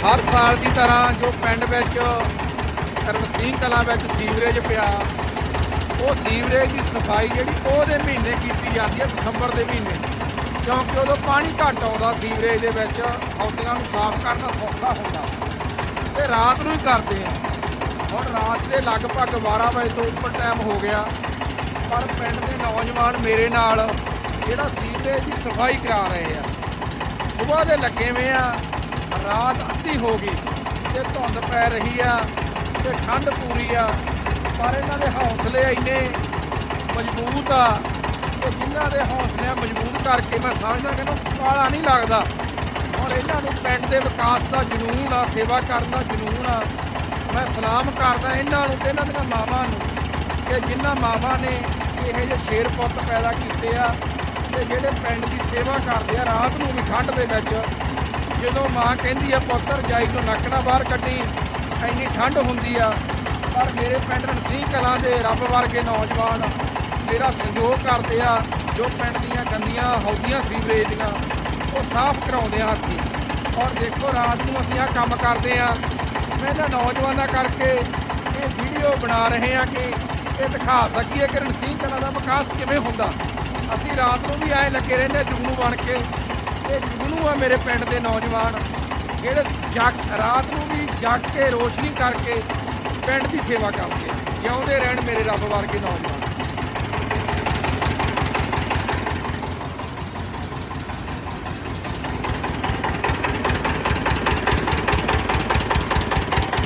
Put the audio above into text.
ਹਰ ਸਾਲ ਦੀ ਤਰ੍ਹਾਂ ਜੋ ਪਿੰਡ ਵਿੱਚ ਰਣਸੀਂਹ ਕਲਾ ਵਿੱਚ ਸੀਵਰੇਜ ਪਿਆ, ਉਹ ਸੀਵਰੇਜ ਦੀ ਸਫ਼ਾਈ ਜਿਹੜੀ ਉਹਦੇ ਮਹੀਨੇ ਕੀਤੀ ਜਾਂਦੀ ਹੈ ਦਸੰਬਰ ਦੇ ਮਹੀਨੇ। ਕਿਉਂਕਿ ਉਦੋਂ ਪਾਣੀ ਘੱਟ ਆਉਂਦਾ ਸੀਵਰੇਜ ਦੇ ਵਿੱਚ ਹੌਦੀਆਂ ਨੂੰ ਸਾਫ਼ ਕਰਨਾ ਸੌਖਾ ਹੁੰਦਾ। ਤੇ ਰਾਤ ਨੂੰ ਹੀ ਕਰਦੇ ਆ। ਹੁਣ ਰਾਤ ਦੇ ਲਗਭਗ 12 ਵਜੇ ਤੋਂ ਉੱਪਰ ਟਾਈਮ ਹੋ ਗਿਆ। ਪਰ ਪਿੰਡ ਦੇ ਨੌਜਵਾਨ ਮੇਰੇ ਨਾਲ ਜਿਹੜਾ ਸੀਵਰੇਜ ਦੀ ਸਫ਼ਾਈ ਕਰਾ ਰਹੇ ਆ। ਸਵੇਰ ਦੇ ਲੱਗੇ ਹੋਏ ਆ ਰਾਤ ਅੱਧੀ ਹੋ ਗਈ ਤੇ ਧੁੰਦ ਪੈ ਰਹੀ ਆ ਤੇ ਠੰਡ ਪੂਰੀ ਆ, ਪਰ ਇਹਨਾਂ ਦੇ ਹੌਸਲੇ ਇੰਨੇ ਮਜ਼ਬੂਤ ਆ ਤੇ ਜਿਨ੍ਹਾਂ ਦੇ ਹੌਸਲੇ ਮਜ਼ਬੂਤ ਕਰਕੇ ਮੈਂ ਸਮਝਦਾ ਕਿ ਇਹਨੂੰ ਕਾਲਾ ਨਹੀਂ ਲੱਗਦਾ। ਔਰ ਇਹਨਾਂ ਨੂੰ ਪਿੰਡ ਦੇ ਵਿਕਾਸ ਦਾ ਜਨੂਨ ਆ, ਸੇਵਾ ਕਰਨ ਦਾ ਜਨੂਨ ਆ। ਮੈਂ ਸਲਾਮ ਕਰਦਾ ਇਹਨਾਂ ਨੂੰ ਤੇ ਇਹਨਾਂ ਦੀਆਂ ਮਾਵਾਂ ਨੂੰ ਕਿ ਜਿਨ੍ਹਾਂ ਮਾਵਾਂ ਨੇ ਇਹੋ ਜਿਹੇ ਸ਼ੇਰ ਪੁੱਤ ਪੈਦਾ ਕੀਤੇ ਆ ਤੇ ਜਿਹੜੇ ਪਿੰਡ ਦੀ ਸੇਵਾ ਕਰਦੇ ਆ, ਰਾਤ ਨੂੰ ਵੀ ਠੰਡ ਦੇ ਵਿੱਚ ਜਦੋਂ ਮਾਂ ਕਹਿੰਦੀ ਆ, ਪੁੱਤਰ, ਜਾਈ ਤੋਂ ਨੱਕ ਨਾ ਬਾਹਰ ਕੱਢੀ, ਇੰਨੀ ਠੰਡ ਹੁੰਦੀ ਆ, ਪਰ ਮੇਰੇ ਪਿੰਡ ਰਣਸੀਂਹ ਕਲਾਂ ਦੇ ਰੱਬ ਵਰਗੇ ਨੌਜਵਾਨ ਮੇਰਾ ਸਹਿਯੋਗ ਕਰਦੇ ਆ, ਜੋ ਪਿੰਡ ਦੀਆਂ ਗੰਦੀਆਂ ਹੌਦੀਆਂ ਸੀਵਰੇਜ ਦੀਆਂ, ਉਹ ਸਾਫ਼ ਕਰਾਉਂਦੇ ਆ ਅਸੀਂ ਔਰ ਦੇਖੋ, ਰਾਤ ਨੂੰ ਅਸੀਂ ਆ ਕੰਮ ਕਰਦੇ ਆ। ਮੈਂ ਤਾਂ ਨੌਜਵਾਨਾਂ ਕਰਕੇ ਇਹ ਵੀਡੀਓ ਬਣਾ ਰਹੇ ਆ ਕਿ ਇਹ ਦਿਖਾ ਸਕੀਏ ਕਿ ਰਣਸੀਂਹ ਕਲਾਂ ਦਾ ਵਿਕਾਸ ਕਿਵੇਂ ਹੁੰਦਾ। ਅਸੀਂ ਰਾਤ ਨੂੰ ਵੀ ਆਏ ਲੱਗੇ ਰਹਿੰਦੇ ਜੁਗਨੂ ਬਣ ਕੇ। ਆ ਮੇਰੇ ਪਿੰਡ ਦੇ ਨੌਜਵਾਨ। ਜਿਹੜੇ ਜਗ, ਰਾਤ ਨੂੰ ਵੀ ਜਗ ਕੇ ਰੋਸ਼ਨੀ ਕਰਕੇ ਪਿੰਡ ਦੀ ਸੇਵਾ ਕਰਦੇ ਜਿਉਂਦੇ ਰਹਿਣ ਮੇਰੇ ਰੱਬ ਵਰਗੇ ਨੌਜਵਾਨ।